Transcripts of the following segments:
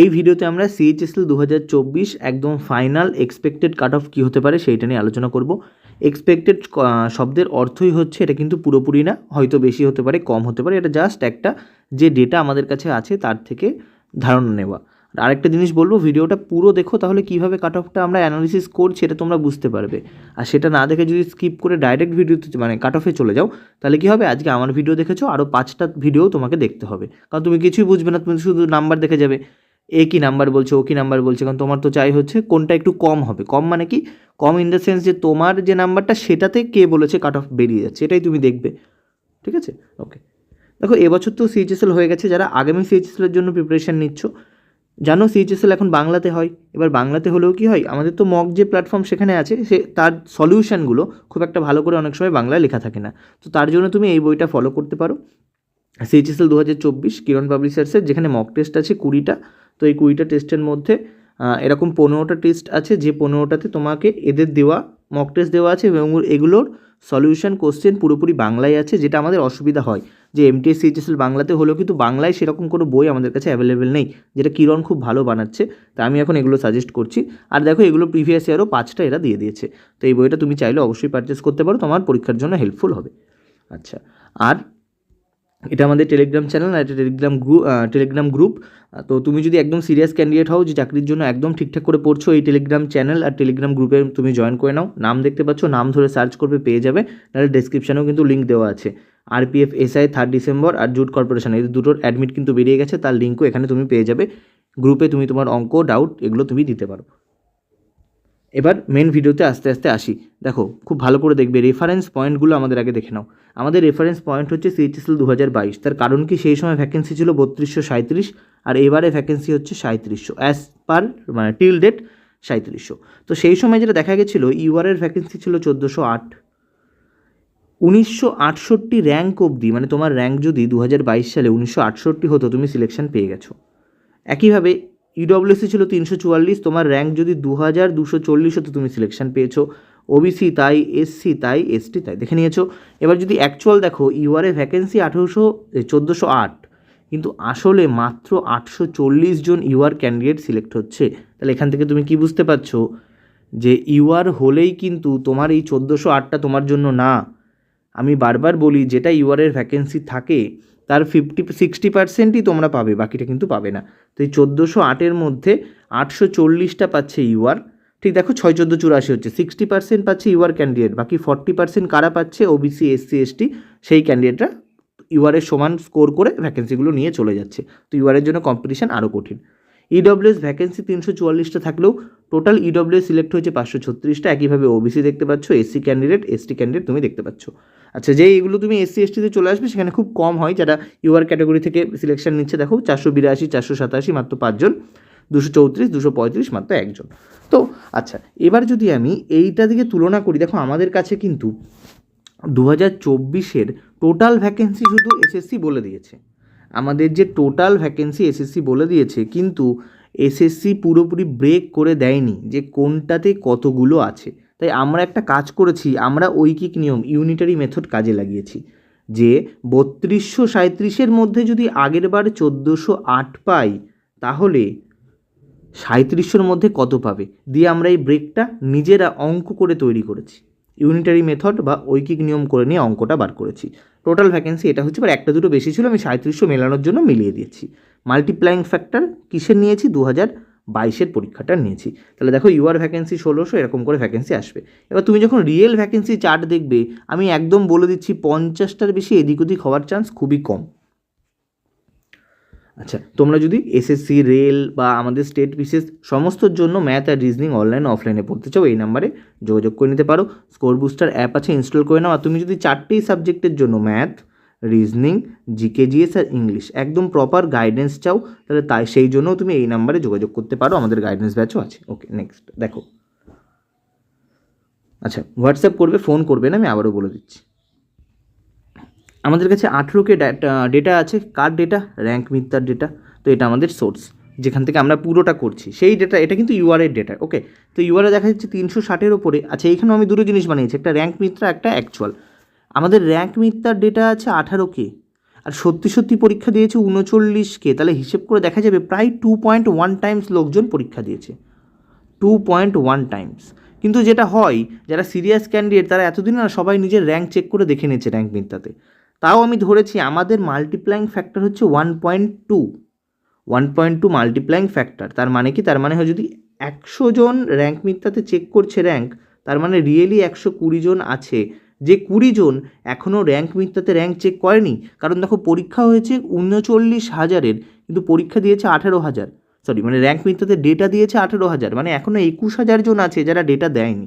এই ভিডিওতে আমরা সিএইচএসএল দু হাজার চব্বিশ একদম ফাইনাল এক্সপেক্টেড কাট অফ কী হতে পারে সেইটা নিয়ে আলোচনা করব। এক্সপেক্টেড শব্দের অর্থই হচ্ছে এটা কিন্তু পুরোপুরি না, হয়তো বেশি হতে পারে, কম হতে পারে, এটা জাস্ট একটা যে ডেটা আমাদের কাছে আছে তার থেকে ধারণা নেওয়া। আর আরেকটা জিনিস বলব, ভিডিওটা পুরো দেখো, তাহলে কীভাবে কাট অফটা আমরা অ্যানালিসিস করছি এটা তোমরা বুঝতে পারবে। আর সেটা না দেখে যদি স্কিপ করে ডাইরেক্ট ভিডিওতে মানে কাট অফে চলে যাও, তাহলে কী হবে? আজকে আমার ভিডিও দেখেছ আরও পাঁচটা ভিডিও তোমাকে দেখতে হবে। কারণ তুমি কিছুই বুঝবে না, তুমি শুধু নাম্বার দেখে যাবে। এ কী নাম্বার বলছে, ও কী নাম্বার বলছে, কারণ তোমার তো চাই হচ্ছে কোনটা একটু কম হবে। কম মানে কি? কম ইন দ্য সেন্স যে তোমার যে নাম্বারটা সেটাতে কে বলেছে কাট অফ বেরিয়ে যাচ্ছে এটাই তুমি দেখবে। ঠিক আছে? ওকে দেখো, এবছর তো সিএইচএসএল হয়ে গেছে, যারা আগামী সিএইচএসএলের জন্য প্রিপারেশান নিচ্ছ, জানো সিএইচএসএল এখন বাংলাতে হয়। এবার বাংলাতে হলেও কি হয়? আমাদের তো মক যে প্ল্যাটফর্ম সেখানে আছে, সে তার সলিউশনগুলো খুব একটা ভালো করে অনেক সময় বাংলায় লেখা থাকে না। তো তার জন্য তুমি এই বইটা ফলো করতে পারো। সিএইচএসএল দু হাজার চব্বিশ, কিরণ পাবলিশার্সের যেখানে মক টেস্ট আছে কুড়িটা তো এই কুড়িটা টেস্টের মধ্যে এরকম পনেরোটা টেস্ট আছে যে পনেরোটাতে তোমাকে এদের দেওয়া মক টেস্ট দেওয়া আছে এবং এগুলোর সলিউশন কোশ্চেন পুরোপুরি বাংলায় আছে যেটা আমাদের অসুবিধা হয়। যে এমটিএস সিএইচএসএল বাংলাতে হলেও কিন্তু বাংলায় সেরকম কোনো বই আমাদের কাছে অ্যাভেলেবেল নেই, যেটা কিরণ খুব ভালো বানাচ্ছে, তা আমি এখন এগুলো সাজেস্ট করছি। আর দেখো এগুলো প্রিভিয়াস ইয়ারও পাঁচটা এরা দিয়ে দিয়েছে, তো এই বইটা তুমি চাইলে অবশ্যই পারচেস করতে পারো, তোমার পরীক্ষার জন্য হেল্পফুল হবে। আচ্ছা আর এটা আমাদের টেলিগ্রাম চ্যানেল আর এটা টেলিগ্রাম গ্রুপ টেলিগ্রাম গ্রুপ তো তুমি যদি একদম সিরিয়াস ক্যান্ডিডেট হও, যে চাকরির জন্য একদম ঠিকঠাক করে পড়ছো এই টেলিগ্রাম চ্যানেল আর টেলিগ্রাম গ্রুপে তুমি জয়েন করে নাও। নাম দেখতে পাচ্ছ, নাম ধরে সার্চ করবে, পেয়ে যাবে। নাহলে ডেসক্রিপশানেও কিন্তু লিঙ্ক দেওয়া আছে। আর R RPF SI third December আর জুট কর্পোরেশন এই দুটোর অ্যাডমিট কিন্তু বেরিয়ে গেছে, তার লিঙ্কও এখানে তুমি পেয়ে যাবে। গ্রুপে তুমি তোমার অঙ্ক ডাউট এগুলো তুমি দিতে পারো। এবার মেন ভিডিওতে আস্তে আস্তে আসি। দেখো, খুব ভালো করে দেখবে রেফারেন্স পয়েন্টগুলো আমাদের আগে দেখে নাও। আমাদের রেফারেন্স পয়েন্ট হচ্ছে সিএইচএসএল দু হাজার বাইশ। তার কারণ কি? সেই সময় ভ্যাকেন্সি ছিল বত্রিশশো সাঁত্রিশ আর এবারে ভ্যাকেন্সি হচ্ছে সাঁত্রিশশো অ্যাজ পার মানে টিল ডেট সাঁত্রিশশো তো সেই সময় যেটা দেখা গেছিল ইউআরের ভ্যাকেন্সি ছিল চোদ্দোশো আট। উনিশশো আটষট্টি র্যাঙ্ক অবধি মানে তোমার র্যাঙ্ক যদি দু হাজার বাইশ সালে উনিশশো আটষট্টি হতো, তুমি সিলেকশন পেয়ে গেছো। একইভাবে ইডব্লিউসি ছিল তিনশো চুয়াল্লিশ, তোমার র্যাঙ্ক যদি দু হাজার দুশো চল্লিশ হতো তুমি সিলেকশন পেয়েছ। ওবিসি তাই এসসি তাই এসটি তাই, দেখে নিয়েছো। এবার যদি অ্যাকচুয়াল দেখো ইউআরএ ভ্যাকেন্সি আঠেরোশো চোদ্দোশো আট। কিন্তু আসলে মাত্র আটশো চল্লিশ জন ইউআর ক্যান্ডিডেট সিলেক্ট হচ্ছে। তাহলে এখান থেকে তুমি কি বুঝতে পারছ? যে ইউআর হলেই কিন্তু তোমার এই চোদ্দোশো আটটা তোমার জন্য না। আমি বারবার বলি, যেটা ইউআরের ভ্যাকেন্সি থাকে তার ফিফটি সিক্সটি পার্সেন্টই তোমরা পাবে, বাকিটা কিন্তু পাবে না। তো এই চোদ্দোশো আটের মধ্যে আটশো চল্লিশটা পাচ্ছে ইউআর। ঠিক দেখো, ছয়, চোদ্দ, চুরাশি হচ্ছে। সিক্সটি পার্সেন্ট পাচ্ছে ইউআর ক্যান্ডিডেট বাকি ফর্টি পার্সেন্ট কারা পাচ্ছে? ওবিসি এসসি এসটি সেই ক্যান্ডিডেটরা ইউআরের সমান স্কোর করে ভ্যাকেন্সিগুলো নিয়ে চলে যাচ্ছে। তো ইউআরের জন্য কম্পিটিশন আরও কঠিন। ইডব্লিউএস ভ্যাকেন্সি তিনশো চুয়াল্লিশটা থাকলেও টোটাল ইডব্লিউএস সিলেক্ট হয়েছে পাঁচশো ছত্রিশটা। একইভাবে ওবিসি দেখতে পাচ্ছ এসসি ক্যান্ডিডেট এসটি ক্যান্ডিডেট তুমি দেখতে পাচ্ছ। আচ্ছা যে এগুলো তুমি এসসি এসটিতে চলে আসবে, সেখানে খুব কম হয় যারা ইউআর ক্যাটাগরি থেকে সিলেকশন নিচ্ছে। দেখো, চারশো বিরাশি, চারশো সাতাশি মাত্র পাঁচজন, দুশো চৌত্রিশ, দুশো পঁয়ত্রিশ মাত্র একজন। তো আচ্ছা এবার যদি আমি এইটা দিকে তুলনা করি, দেখো, আমাদের কাছে কিন্তু দু হাজার চব্বিশের টোটাল ভ্যাকেন্সি শুধু এসএসসি বলে দিয়েছে। আমাদের যে টোটাল ভ্যাকেন্সি এসএসসি বলে দিয়েছে, কিন্তু এসএসসি পুরোপুরি ব্রেক করে দেয়নি যে কোনটাতে কতগুলো আছে। তাই আমরা একটা কাজ করেছি, আমরা ঐকিক নিয়ম ইউনিটারি মেথড কাজে লাগিয়েছি। যে বত্রিশশো সাঁত্রিশের মধ্যে যদি আগের বার চোদ্দোশো আট পাই, তাহলে সাঁত্রিশশোর মধ্যে কত পাবে? দিয়ে আমরা এই ব্রেকটা নিজেরা অঙ্ক করে তৈরি করেছি। ইউনিটারি মেথড বা ঐকিক নিয়ম করে নিয়ে অঙ্কটা বার করেছি। টোটাল ভ্যাকেন্সি এটা হচ্ছে, এবার একটা দুটো বেশি ছিল, আমি সাঁত্রিশশো মেলানোর জন্য মিলিয়ে দিয়েছি। মাল্টিপ্লাইং ফ্যাক্টর কিসের নিয়েছি? দু হাজার বাইশের পরীক্ষাটা নিয়েছি। তাহলে দেখো ইউআর ভ্যাকেন্সি ষোলোশো, এরকম করে ভ্যাকেন্সি আসবে। এবার তুমি যখন রিয়েল ভ্যাকেন্সি চার্ট দেখবে, আমি একদম বলে দিচ্ছি পঞ্চাশটার বেশি এদিক ওদিক হওয়ার চান্স খুবই কম। আচ্ছা তোমরা যদি এসএসসি রেল বা আমাদের স্টেট বিশেষ সমস্তর জন্য ম্যাথ আর রিজনিং অনলাইন অফলাইনে পড়তে চাও, এই নাম্বারে যোগাযোগ করে নিতে পারো। স্কোর বুস্টার অ্যাপ আছে ইনস্টল করে নাও। আর তুমি যদি চারটেই সাবজেক্টের জন্য ম্যাথ রিজনিং জিকে জিএস আর ইংলিশ একদম প্রপার গাইডেন্স চাও, তাহলে তাই সেই জন্যও তুমি এই নাম্বারে যোগাযোগ করতে পারো, আমাদের গাইডেন্স ব্যাচও আছে। ওকে নেক্সট দেখো। আচ্ছা হোয়াটসঅ্যাপ করবে ফোন করবে না, আমি আবারও বলে দিচ্ছি। আমাদের কাছে আঠেরোকে ডেটা আছে, কার ডেটা র্যাঙ্ক মিথ্যার ডেটা তো এটা আমাদের সোর্স যেখান থেকে আমরা পুরোটা করছি। সেই ডেটা এটা কিন্তু ইউআরের ডেটা ওকে তো ইউআরে দেখা যাচ্ছে তিনশো ষাটের ওপরে। আচ্ছা এইখানেও আমি দুটো জিনিস বানিয়েছি, একটা র্যাঙ্ক মিত্রা একটা অ্যাকচুয়াল আমাদের র্যাঙ্ক মিথ্যার ডেটা আছে আঠারো কে আর সত্যি সত্যি পরীক্ষা দিয়েছে উনচল্লিশকে তাহলে হিসেব করে দেখা যাবে প্রায় টু পয়েন্ট ওয়ান টাইমস লোকজন পরীক্ষা দিয়েছে টু পয়েন্ট ওয়ান টাইমস কিন্তু যেটা হয়, যারা সিরিয়াস ক্যান্ডিডেট তারা এতদিন না সবাই নিজের র্যাঙ্ক চেক করে দেখে নিয়েছে র্যাঙ্ক মিথ্যাতে, তাও আমি ধরেছি আমাদের মাল্টিপ্লাইং ফ্যাক্টর হচ্ছে one point two one point two multiplying factor তার মানে কি? তার মানে হয় যদি একশো জন র্যাঙ্ক মিথ্যাতে চেক করছে র্যাঙ্ক তার মানে রিয়েলি একশো কুড়ি জন আছে যে কুড়ি জন এখনও র্যাঙ্ক মিথ্যাতে র্যাঙ্ক চেক করেনি, কারণ দেখো পরীক্ষা হয়েছে উনচল্লিশ হাজারের, কিন্তু পরীক্ষা দিয়েছে আঠেরো হাজার। সরি মানে র্যাঙ্ক মিথ্যাতে ডেটা দিয়েছে আঠেরো হাজার মানে এখনও একুশ হাজার জন আছে যারা ডেটা দেয়নি।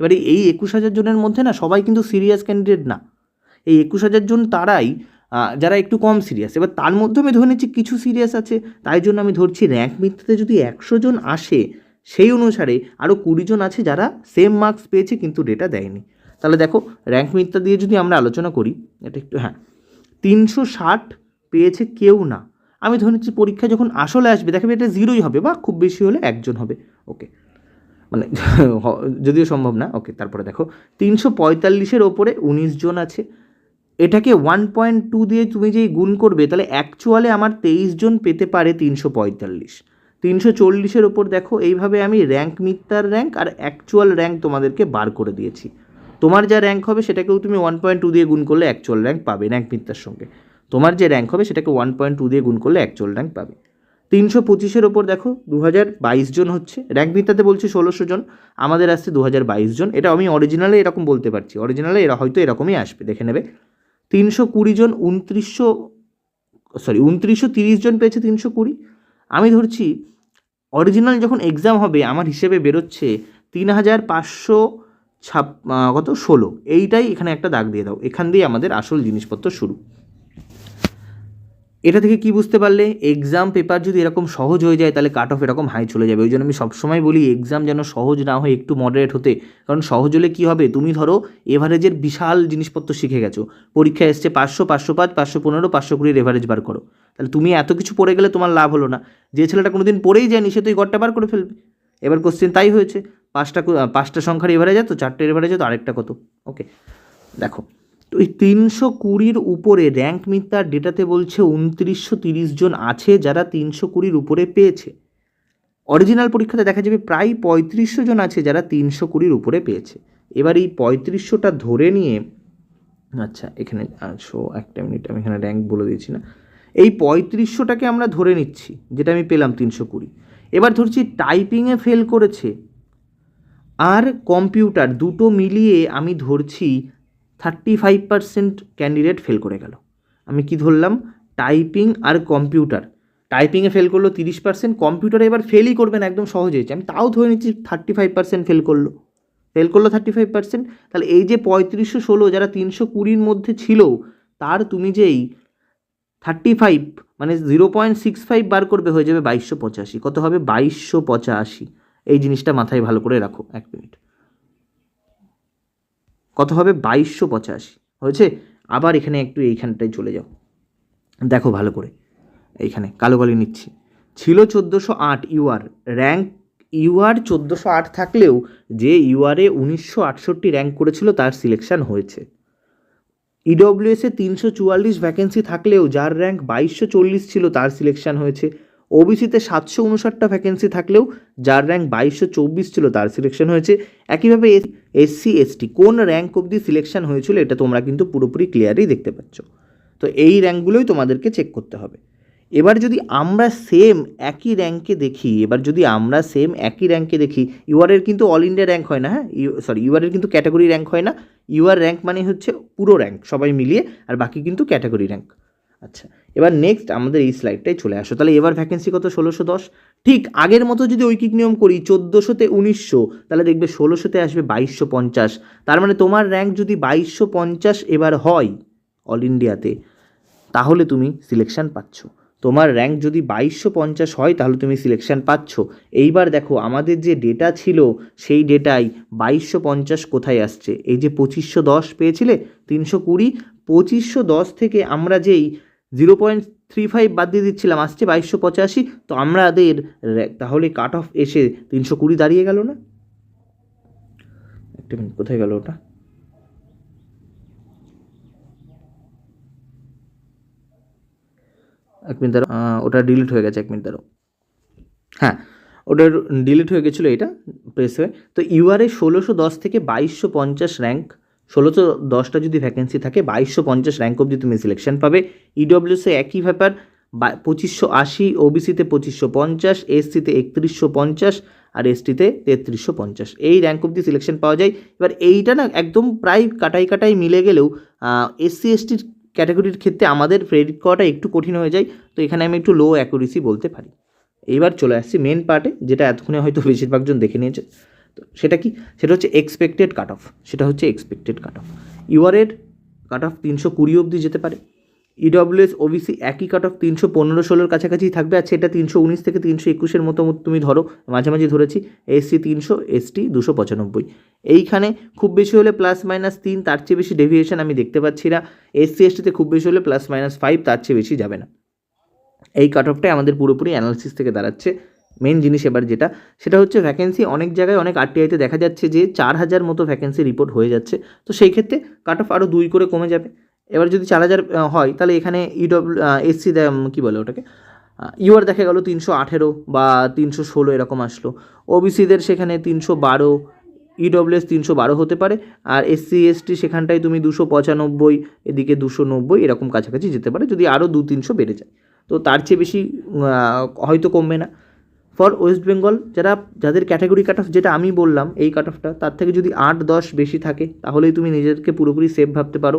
এবারে এই একুশ হাজার জনের মধ্যে না সবাই কিন্তু সিরিয়াস ক্যান্ডিডেট না। এই একুশ হাজার জন তারাই যারা একটু কম সিরিয়াস এবার তার মধ্যে আমি ধরে নিচ্ছি কিছু সিরিয়াস আছে, তাই জন্য আমি ধরছি র্যাঙ্ক মিথ্যাতে যদি একশো জন আসে, সেই অনুসারে আরও কুড়ি জন আছে যারা সেম মার্কস পেয়েছে কিন্তু ডেটা দেয়নি। তাহলে দেখো র্যাঙ্ক মিথ্যা দিয়ে যদি আমরা আলোচনা করি, এটা একটু হ্যাঁ তিনশো ষাট পেয়েছে কেউ না। আমি ধরে নিচ্ছি পরীক্ষা যখন আসলে আসবে, দেখাবে এটা জিরোই হবে বা খুব বেশি হলে একজন হবে। ওকে মানে যদিও সম্ভব না। ওকে তারপরে দেখো, তিনশো পঁয়তাল্লিশের ওপরে উনিশ জন আছে। এটাকে ওয়ান পয়েন্ট টু দিয়ে তুমি যেই গুণ করবে, তাহলে অ্যাকচুয়ালে আমার তেইশ জন পেতে পারে তিনশো পঁয়তাল্লিশ। তিনশো চল্লিশের ওপর দেখো, এইভাবে আমি র্যাঙ্ক মিথ্যার র্যাঙ্ক আর অ্যাকচুয়াল র্যাঙ্ক তোমাদেরকে বার করে দিয়েছি। তোমার যা র্যাঙ্ক হবে সেটাকেও তুমি ওয়ান পয়েন্ট টু দিয়ে গুণ করলে অ্যাকচুয়াল র্যাঙ্ক পাবে র্যাঙ্ক মিথ্যার সঙ্গে। তোমার যে র্যাঙ্ক হবে সেটাকে ওয়ান পয়েন্ট টু দিয়ে গুণ করলে অ্যাকচুয়াল র্যাঙ্ক পাবে। তিনশো পঁচিশের ওপর দেখো দু হাজার বাইশ জন হচ্ছে। র্যাঙ্ক মিথ্যাতে বলছি ষোলোশো জন, আমাদের আসছে দু হাজার বাইশ জন। এটা আমি অরিজিনালে এরকম বলতে পারছি। অরিজিনালে এরা হয়তো এরকমই আসবে, দেখে নেবে। তিনশো কুড়ি জন উনত্রিশশো সরি উনত্রিশশো তিরিশ জন পেয়েছে তিনশো কুড়ি। আমি ধরছি অরিজিনাল যখন এক্সাম হবে, আমার হিসেবে বেরোচ্ছে তিন হাজার পাঁচশো ছাপ কত? ষোলো। এইটাই এখানে একটা দাগ দিয়ে দাও। এখান দিয়ে আমাদের আসল জিনিসপত্র শুরু। এটা থেকে কি বুঝতে পারলে? এক্সাম পেপার যদি এরকম সহজ হয়ে যায়, তাহলে কাট অফ এরকম হাই চলে যাবে। ওই জন্য আমি সবসময় বলি এক্সাম যেন সহজ না হয়, একটু মডারেট হতে। কারণ সহজ হলে কী হবে? তুমি ধরো এভারেজের বিশাল জিনিসপত্র শিখে গেছো। পরীক্ষা এসছে পাঁচশো পাঁচশো পাঁচ, পাঁচশো পনেরো, পাঁচশো কুড়ির এভারেজ বার করো। তাহলে তুমি এত কিছু পড়ে গেলে তোমার লাভ হলো না। যে ছেলেটা কোনোদিন পড়েই যায়নি, সে তো এই গড়টা বার করে ফেলবে। এবার কোশ্চেন তাই হয়েছে, পাঁচটা পাঁচটা সংখ্যার এভারেজ যেত চারটের এভারেজ যেত আরেকটা কত? ওকে দেখো, তো এই তিনশো কুড়ির উপরে র্যাঙ্ক মিথ্যার ডেটাতে বলছে উনত্রিশশো তিরিশ জন আছে যারা তিনশো কুড়ির উপরে পেয়েছে। অরিজিনাল পরীক্ষাতে দেখা যাবে প্রায় পঁয়ত্রিশশো জন আছে যারা তিনশো কুড়ির উপরে পেয়েছে। এবার এই পঁয়ত্রিশশোটা ধরে নিয়ে আচ্ছা এখানে শো, একটা মিনিট আমি এখানে র্যাঙ্ক বলে দিয়েছি না। এই পঁয়ত্রিশশোটাকে আমরা ধরে নিচ্ছি, যেটা আমি পেলাম তিনশো কুড়ি। এবার ধরছি টাইপিংয়ে ফেল করেছে। আর কম্পিউটার দুটো মিলিয়ে আমি ধরছি thirty five percent candidate fail করে গেল। আমি কি ধরলাম? টাইপিং আর কম্পিউটার টাইপিংয়ে ফেল করল তিরিশ পার্সেন্ট কম্পিউটারে এবার ফেলই করবেন একদম সহজ হয়েছে। আমি তাও ধরে নিচ্ছি থার্টি ফাইভ পার্সেন্ট ফেল করল। ফেল করল থার্টি ফাইভ পার্সেন্ট তাহলে এই যে পঁয়ত্রিশশো ষোলো, যারা তিনশো কুড়ির মধ্যে ছিল, তার তুমি যেই থার্টি ফাইভ মানে জিরো পয়েন্ট সিক্স ফাইভ বার করবে হয়ে যাবে বাইশশো পঁচাশি। কত হবে? বাইশশো পঁচাশি। এই জিনিসটা মাথায় ভালো করে রাখো, এক মিনিট। কত হবে? বাইশশো পঁচাশি। হয়েছে? আবার এখানে একটু এইখানটায় চলে যাও। দেখো ভালো করে। এইখানে, কালো কালি নিচ্ছি। ছিল চোদ্দোশো আট ইউআর। র্যাঙ্ক, ইউআর চোদ্দোশো আট থাকলেও যে ইউআরে উনিশশো আটষট্টি র্যাঙ্ক করেছিল তার সিলেকশন হয়েছে। ইডব্লিউএসে তিনশো চুয়াল্লিশ ভ্যাকেন্সি থাকলেও যার র্যাঙ্ক বাইশশো চল্লিশ ছিল তার সিলেকশান হয়েছে। ওবিসিতে সাতশো উনষাটটা ভ্যাকেন্সি থাকলেও যার র্যাঙ্ক বাইশশো চব্বিশ ছিল তার সিলেকশন হয়েছে। একইভাবে এসসি এসটি কোন র্যাঙ্ক অবধি সিলেকশন হয়েছিল এটা তোমরা কিন্তু পুরোপুরি ক্লিয়ারই দেখতে পাচ্ছ। তো এই র্যাঙ্কগুলোই তোমাদেরকে চেক করতে হবে। এবার যদি আমরা সেম একই র্যাঙ্কে দেখি, এবার যদি আমরা সেম একই র্যাঙ্কে দেখি ইউআরের কিন্তু অল ইন্ডিয়া র্যাঙ্ক হয় না হ্যাঁ? ইউ সরি ইউআরের কিন্তু ক্যাটাগরি র্যাঙ্ক হয় না। ইউআর র্যাঙ্ক মানে হচ্ছে পুরো র্যাঙ্ক সবাই মিলিয়ে, আর বাকি কিন্তু ক্যাটাগরি র্যাঙ্ক আচ্ছা এবার নেক্সট আমাদের এই স্লাইডটাই চলে আসো। তাহলে এবার ভ্যাকেন্সি কত? ষোলোশো দশ। ঠিক আগের মতো যদি ঐকিক নিয়ম করি, চোদ্দোশোতে উনিশশো, তাহলে দেখবে ষোলোশোতে আসবে বাইশশো পঞ্চাশ। তার মানে তোমার র্যাঙ্ক যদি বাইশশো পঞ্চাশ এবার হয় অল ইন্ডিয়াতে তাহলে তুমি সিলেকশন পাচ্ছ। তোমার র্যাঙ্ক যদি বাইশশো পঞ্চাশ হয়, তাহলে তুমি সিলেকশান পাচ্ছ। এইবার দেখো, আমাদের যে ডেটা ছিল, সেই ডেটাই বাইশশো পঞ্চাশ কোথায় আসছে? এই যে পঁচিশশো দশ পেয়েছিলে, তিনশো কুড়ি, পঁচিশশো দশ থেকে আমরা যেই জিরো পয়েন্ট থ্রি ফাইভ বাদ দিয়ে দিচ্ছিলাম, আসছে বাইশশো পঁচাশি, তো আমাদের তাহলে কাট অফ এসে তিনশো কুড়ি দাঁড়িয়ে গেল না? একটা মিনিট কোথায় গেল ওটা? এক মিনিট দাঁড়াও ওটা ডিলিট হয়ে গেছে এক মিনিট দাঁড়াও। হ্যাঁ ওটার ডিলিট হয়ে গেছিল এটা প্রেস হয়ে। তো ইউআরএ ষোলোশো দশ থেকে বাইশশো পঞ্চাশ র্যাঙ্ক ষোলোশো দশটা যদি ভ্যাকেন্সি থাকে, বাইশশো পঞ্চাশ র্যাঙ্ক অবধি তুমি সিলেকশন পাবে। ইডব্লিউসে একই ব্যাপার পঁচিশশো আশি ওবিসিতে পঁচিশশো পঞ্চাশ এসসিতে একত্রিশশো পঞ্চাশ, আর এসটিতে তেত্রিশশো পঞ্চাশ। এই র্যাঙ্ক অবধি সিলেকশন পাওয়া যায়। এবার এইটা না একদম প্রায় কাটাই কাটাই মিলে গেলেও এসসি এসটির ক্যাটাগরির ক্ষেত্রে আমাদের প্রেডিক্ট করাটা একটু কঠিন হয়ে যায়, তো এখানে আমি একটু লো অ্যাকুরেসি বলতে পারি। এবার চলে আসছি মেন পার্টে যেটা এতক্ষণে হয়তো বেশিরভাগজন দেখে নিয়েছে। তো সেটা কি? সেটা হচ্ছে এক্সপেক্টেড কাট অফ সেটা হচ্ছে এক্সপেক্টেড কাট অফ ইউআরের কাট অফ তিনশো কুড়ি অবধি যেতে পারে। ইডব্লিউএস ওবিসি একই কাট অফ তিনশো পনেরো ষোলোর কাছাকাছি থাকবে। আর সেটা তিনশো উনিশ থেকে তিনশো একুশের মতো মতো তুমি ধরো, মাঝামাঝি ধরেছি এসসি তিনশো এসটি দুশো পঁচানব্বই। এইখানে খুব বেশি হলে প্লাস মাইনাস তিন, তার চেয়ে বেশি ডেভিয়েশন আমি দেখতে পাচ্ছি না। এসসি এসটিতে খুব বেশি হলে প্লাস মাইনাস ফাইভ তার চেয়ে বেশি যাবে না। এই কাট অফটাই আমাদের পুরোপুরি অ্যানালিসিস থেকে দাঁড়াচ্ছে। মেন জিনিস এবার যেটা, সেটা হচ্ছে ভ্যাকেন্সি অনেক জায়গায় অনেক আরটিআইতে দেখা যাচ্ছে যে চার হাজার মতো ভ্যাকেন্সি রিপোর্ট হয়ে যাচ্ছে। তো সেই ক্ষেত্রে কাট অফ আরও দুই করে কমে যাবে। এবার যদি চার হাজার হয়, তাহলে এখানে ইডব্লিউ এসসি কী বলে ওটাকে? ইউআর দেখা গেলো তিনশো আঠেরো বা তিনশো ষোলো এরকম আসলো। ওবিসিদের সেখানে তিনশো বারো ইডব্লিউএস তিনশো বারো হতে পারে, আর এসসি এসটি সেখানটায় তুমি দুশো পঁচানব্বই, এদিকে দুশো নব্বই এরকম কাছাকাছি যেতে পারে, যদি আরও দু তিনশো বেড়ে যায়। তো তার চেয়ে বেশি হয়তো কমবে না। ফর ওয়েস্ট বেঙ্গল, যারা, যাদের ক্যাটাগরি কাট অফ, যেটা আমি বললাম, এই কাট অফটা, তার থেকে যদি আট দশ বেশি থাকে, তাহলেই তুমি নিজেদেরকে পুরোপুরি সেফ ভাবতে পারো।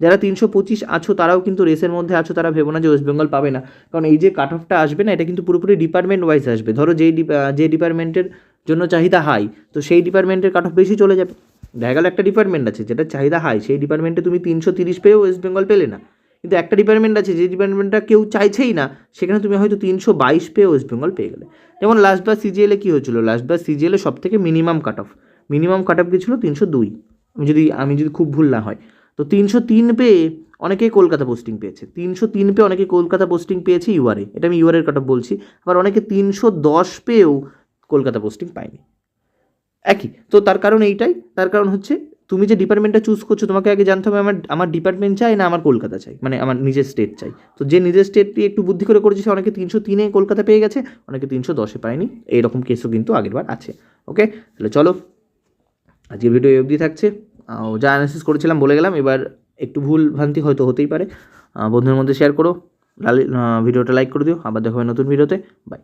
যারা তিনশো পঁচিশ আছো, তারাও কিন্তু রেসের মধ্যে আছো, তারা ভেবো না যে ওয়েস্ট বেঙ্গল পাবে না। কারণ এই যে কাট অফটা আসবে না, এটা কিন্তু পুরোপুরি ডিপার্টমেন্ট ওয়াইজ আসবে। ধরো যেই যে ডিপার্টমেন্টের জন্য চাহিদা হাই তো সেই ডিপার্টমেন্টের কাট অফ বেশি চলে যাবে। দেখা গেল একটা ডিপার্টমেন্ট আছে, যেটা চাহিদা হাই সেই ডিপার্টমেন্টে তুমি তিনশো তিরিশ পেয়েও ওয়েস্ট বেঙ্গল পেলে না। কিন্তু একটা ডিপার্টমেন্ট আছে, যে ডিপার্টমেন্টটা কেউ চাইছেই না, সেখানে তুমি হয়তো তিনশো বাইশ পেয়ে ওয়েস্ট বেঙ্গল পেয়ে গেলে। যেমন লাস্ট বার সিজিএলে কী হয়েছিল? লাস্ট বার সিজিএলে সব থেকে minimum cut off minimum cut off কী ছিল তিনশো দুই। আমি যদি আমি যদি খুব ভুল না হয়। তো তিনশো তিন পেয়ে অনেকেই কলকাতা পোস্টিং পেয়েছে। তিনশো তিন পেয়ে অনেকে কলকাতা পোস্টিং পেয়েছে ইউআরএ এটা আমি ইউআরের কাট বলছি। আবার অনেকে তিনশো দশ পেয়েও কলকাতা পোস্টিং পায়নি। একই। তো তার কারণ এইটাই। তার কারণ হচ্ছে, তুমি যে ডিপার্টমেন্টটা চুজ করছ, তোমাকে আগে জানতে হবে, আমার আমার ডিপার্টমেন্ট চাই না আমার কলকাতা চাই? মানে আমার নিজের স্টেট চাই। তো যে নিজের স্টেটটি একটু বুদ্ধি করে করেছে, সে অনেকে তিনশো তিনে কলকাতা পেয়ে গেছে, অনেকে তিনশো দশে পায়নি। এইরকম কেসও কিন্তু আগেরবার আছে। ওকে তাহলে চলো, আজকের ভিডিও এই অবধি থাকছে। যা অ্যানালিসিস করেছিলাম বলে গেলাম, এবার একটু ভুল ভ্রান্তি হয়তো হতেই পারে। বন্ধুদের মধ্যে শেয়ার করো ভিডিওটা লাইক করে দিও, আবার দেখো হবে নতুন ভিডিওতে বাই